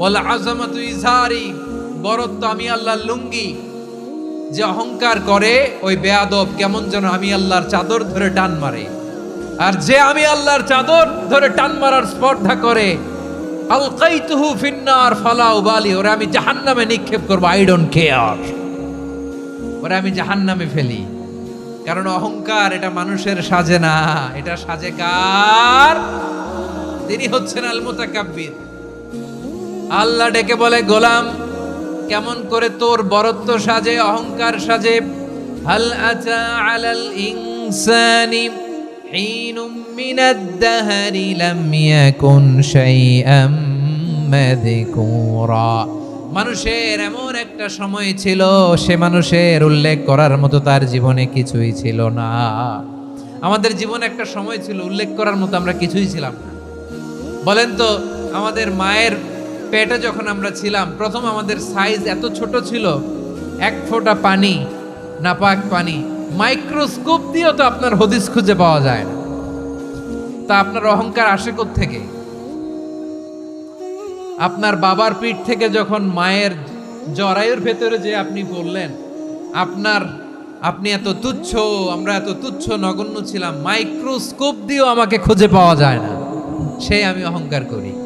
বলে আজমাতু ইজারি, বরত্ব আমি আল্লাহর লুঙ্গি। যে অহংকার করে, ওই বেয়াদব কেমন যেন আমি আল্লাহর চাদর ধরে টান মারে। আর যে আমি আল্লাহর চাদর ধরে টান মারার স্পর্ধা করে, আলকাইতুহু ফিন্নার, ফালা উবালি, ওরা আমি জাহান্নামে নিক্ষেপ করব আই ডোন্ট কেয়ার ওরা আমি জাহান্নামে ফেলি। কারণ অহংকার এটা মানুষের সাজে না, এটা সাজে কার তিনি হচ্ছেন আল মুতাকাব্বির আল্লাহ ডেকে বলে, গোলাম, কেমন করে তোর বরত্ব সাজে, অহংকার সাজে? হাল আতা আলাল ইনসানি হিনুম মিনাদ দাহরি লাম ইয়াকুন শাইআম মাযকুরা। মানুষের এমন একটা সময় ছিল, সে মানুষের উল্লেখ করার মতো তার জীবনে কিছুই ছিল না। আমাদের জীবনে একটা সময় ছিল, উল্লেখ করার মতো আমরা কিছুই ছিলাম না। বলেন তো, আমাদের মায়ের পেটে যখন আমরা ছিলাম, প্রথম আমাদের সাইজ এত ছোট ছিল, এক ফোঁটা পানি, নাপাক পানি মাইক্রোস্কোপ দিয়েও তো আপনার হদিস খুঁজে পাওয়া যায় না। তা আপনার অহংকার আসে থেকে আপনার বাবার পিঠ থেকে যখন মায়ের জরায়ুর ভেতরে যে আপনি বললেন আপনার, আপনি এত তুচ্ছ, আমরা এত তুচ্ছ, নগণ্য ছিলাম মাইক্রোস্কোপ দিয়েও আমাকে খুঁজে পাওয়া যায় না। সেই আমি অহংকার করি।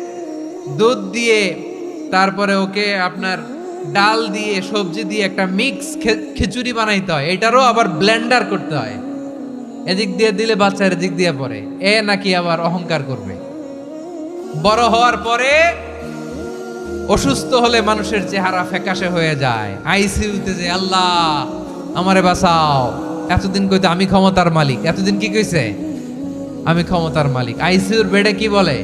দুধ দিয়ে তারপরে ওকে আপনার ডাল দিয়ে, সবজি দিয়ে একটা মিক্স খিচুড়ি বানাইতে হয়। এটারও আবার ব্লেন্ডার করতে হয়। এদিক দিয়ে দিলে বাচ্চা এদিক দিয়ে পড়ে। এ নাকি আবার অহংকার করবে। বড় হওয়ার পরে অসুস্থ হলে মানুষের চেহারা ফ্যাকাশে হয়ে যায়। আইসিইউতে যে, আল্লাহ, আমারে বাঁচাও। এতদিন কইতে আমি ক্ষমতার মালিক। এতদিন কি কইছে? আমি ক্ষমতার মালিক। আইসিইউর বেডে কি বলে?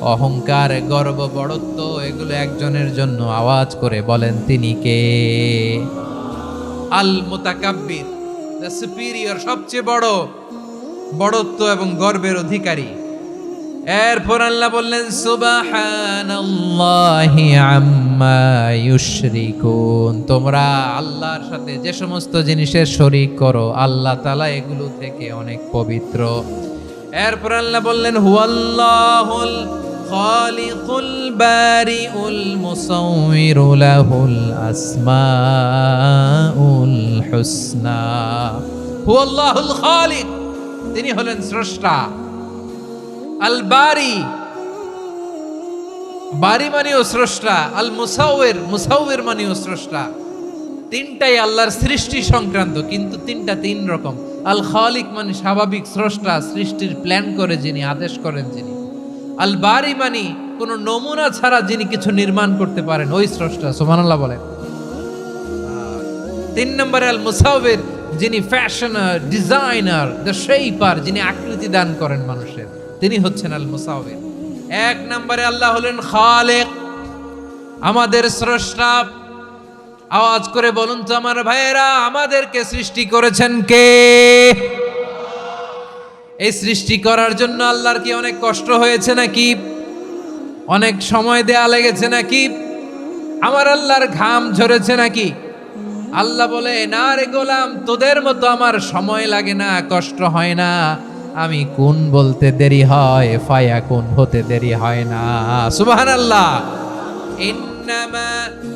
অহংকার, গর্ব, বড়ত্ব, এগুলো একজনের জন্য আওয়াজ করে বলেন তিনি কে? আল মোতাকাব্বির দ্য সুপিরিয়র, সবচেয়ে বড়, বড়ত্ব এবং গর্বের অধিকারী। এরপর আল্লাহ বললেন ইউশরিকুন, তোমরা আল্লাহর সাথে যে সমস্ত জিনিসের শরীক করো, আল্লাহ তাআলা এগুলো থেকে অনেক পবিত্র। এরপর আল্লাহ বললেন, হুয়াল্লাহুল খালিকুল বারিউল মুসাউমিরু লাহুল আসমাউল হুসনা। হুয়াল্লাহুল খালিক, তিনি হলেন স্রষ্টা। আল বারি বারি মানেও স্রষ্টা, আল মুসাউয়ের মুসাউয়ের মানেও স্রষ্টা। তিনটাই আল্লাহর সৃষ্টি সংক্রান্ত, কিন্তু তিনটা তিন রকম। আল খালিক মানে স্বাভাবিক স্রষ্টা, সৃষ্টির প্ল্যান করে যিনি, আদেশ করেন যিনি। আল বারি মানি কোন নমুনা ছাড়া যিনি কিছু নির্মাণ করতে পারেন, ওই স্রষ্টা সোমানাল্লাহ বলেন। তিন নম্বরে আল মুসাউবের যিনি ফ্যাশনার ডিজাইনার দ্য শেইপার যিনি আকৃতি দান করেন মানুষের, তিনি হচ্ছেন আল মুসাউবের এক নম্বরে আল্লাহ হলেন খালেক। আমাদের স্রষ্টা আওয়াজ করে বলুন তো আমার ভাইয়েরা, আমাদেরকে সৃষ্টি করেছেন কে? এই সৃষ্টি করার জন্য আল্লাহর কি অনেক কষ্ট হয়েছে নাকি? অনেক সময় দেয়া লেগেছে নাকি? আমার আল্লাহর ঘাম ঝরেছে নাকি? আল্লাহ বলে, না রে গোলাম, তোদের মতো আমার সময় লাগে না, কষ্ট হয় না। আমি কোন বলতে দেরি হয়, ফায়া কোন হতে দেরি হয় না। সুবাহ আল্লাহ ইন্নামা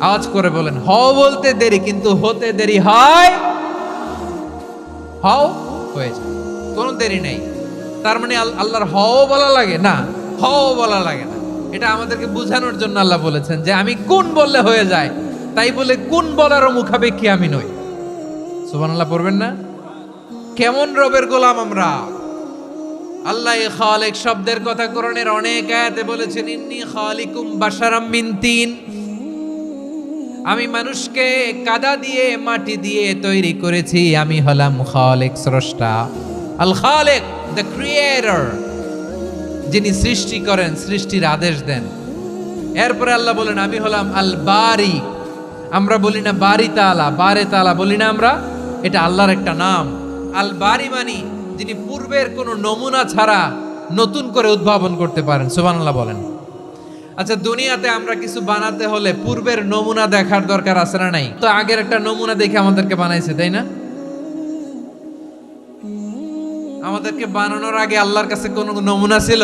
আওয়াজ করে বলেন, হও বলতে দেরি, কিন্তু হতে দেরি হয়। হও হয়ে যায়, কোনো দেরি নেই। তার মানে আল- আল্লাহর হও বলা লাগে? না, হও বলা লাগে না। এটা আমাদেরকে বোঝানোর জন্য আল্লাহ বলেছেন যে, আমি কোন বললে হয়ে যায়, তাই বলে কোন বলারও মুখাপেক্ষী আমি নই। সুবহানাল্লাহ, পড়বেন না? কেমন রবের গোলাম আমরা? আল্লাহ খালেক শব্দের কথা কোরআনের অনেক আয়াতে বলেছেন, ইন্নি খালিকুম বাশারাম মিন তিন। আমি মানুষকে কাদা দিয়ে, মাটি দিয়ে তৈরি করেছি। আমি হলাম খালেক স্রষ্টা। আল খালেক, দ্য ক্রিয়েটর, যিনি সৃষ্টি করেন, সৃষ্টির আদেশ দেন। এরপরে আল্লাহ বলেন, আমি হলাম আল বারি। আমরা বলি না বারি তালা, বারে তালা বলি না আমরা, এটা আল্লাহর একটা নাম। আল বারি মানি, যিনি পূর্বের কোনো নমুনা ছাড়া নতুন করে উদ্ভাবন করতে পারেন। সুবহানাল্লাহ বলেন। আচ্ছা দুনিয়াতে আমরা কিছু বানাতে হলে পূর্বের নমুনা দেখার দরকার আছে না নাই? তো আগের একটা নমুনা দেখে আমাদেরকে বানাইছে, তাই না? আমাদেরকে বানানোর আগে আল্লাহর কাছে কোনো নমুনা ছিল?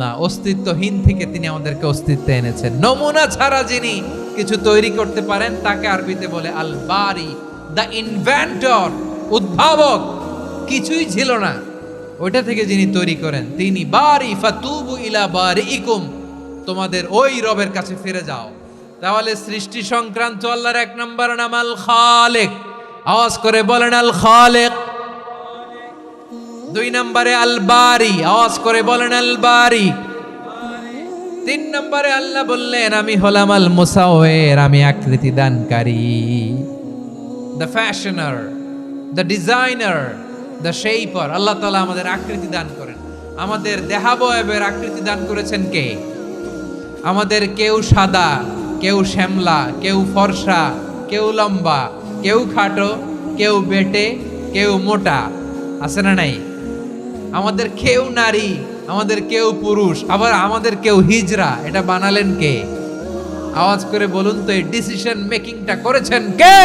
না, অস্তিত্বহীন থেকে তিনি আমাদেরকে অস্তিত্বে এনেছেন। নমুনা ছাড়া যিনি কিছু তৈরি করতে পারেন, তাকে আরবিতে বলে আল বারি দ্য ইনভেন্টর, উদ্ভাবক। কিছুই ছিল না। ওইটা থেকে যিনি তৈরি করেন, তিনি বারি ফাতুবু ইলা বারি ইকুম তোমাদের ওই রবের কাছে ফিরে যাও। তাহলে সৃষ্টি সংক্রান্ত আল্লাহর এক নম্বর নাম আল খালেক। আওয়াজ করে বলেন আল খালেক। দুই নম্বরে আল বারি। আওয়াজ করে বলেন আল বারি। তিন নম্বরে আল্লাহ বললেন, আমি হলাম আল মুসাওয়ের, আমি আকৃতি দানকারী। The fashioner the designer the shaper Allah তালা আমাদের আকৃতি দান করেন। আমাদের দেহাবয়বের আকৃতি দান করেছেন কে? আমাদের কেউ সাদা, কেউ শ্যামলা, কেউ ফর্সা, কেউ লম্বা, কেউ খাটো, কেউ বেটে, কেউ মোটা। আছে না নাই? আমাদের কেউ নারী, আমাদের কেউ পুরুষ, আবার আমাদের কেউ হিজরা, এটা বানালেন কে? আওয়াজ করে বলুন তো, এই ডিসিশন মেকিংটা করেছেন কে?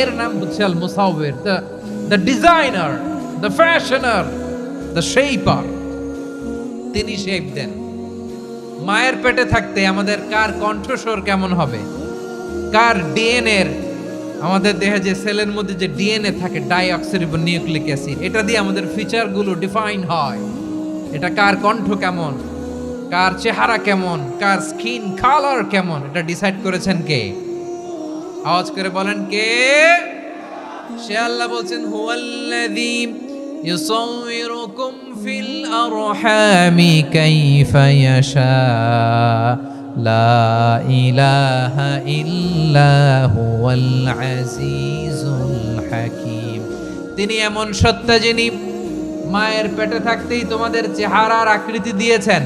এর নাম হচ্ছে আল মুসাউবের the the designer the fashioner the shaper তিনি শেপ দেন। মায়ের পেটে থাকতে আমাদের কার কণ্ঠস্বর কেমন হবে? কার ডিএনএর? আমাদের দেহে যে সেলের মধ্যে যে ডিএনএ থাকে ডাইঅক্সিরিবো নিউক্লিক অ্যাসিড এটা দিয়ে আমাদের ফিচারগুলো ডিফাইন হয়। এটা কার কণ্ঠ কেমন? কার চেহারা কেমন? কার স্কিন কালার কেমন? এটা ডিসাইড করেছেন কে? আওয়াজ করে বলেন কে? সে আল্লাহ বলছেন, হুয়াল্লাযী ইউসাউবিরুকুম ফিল আরহামি কাইফা ইয়াশা। লা ইলাহা ইল্লা হুয়াল আজিজুল হাকীম। তিনি এমন সত্তা যিনি মায়ের পেটে থাকতেই তোমাদের চেহারার আকৃতি দিয়েছেন।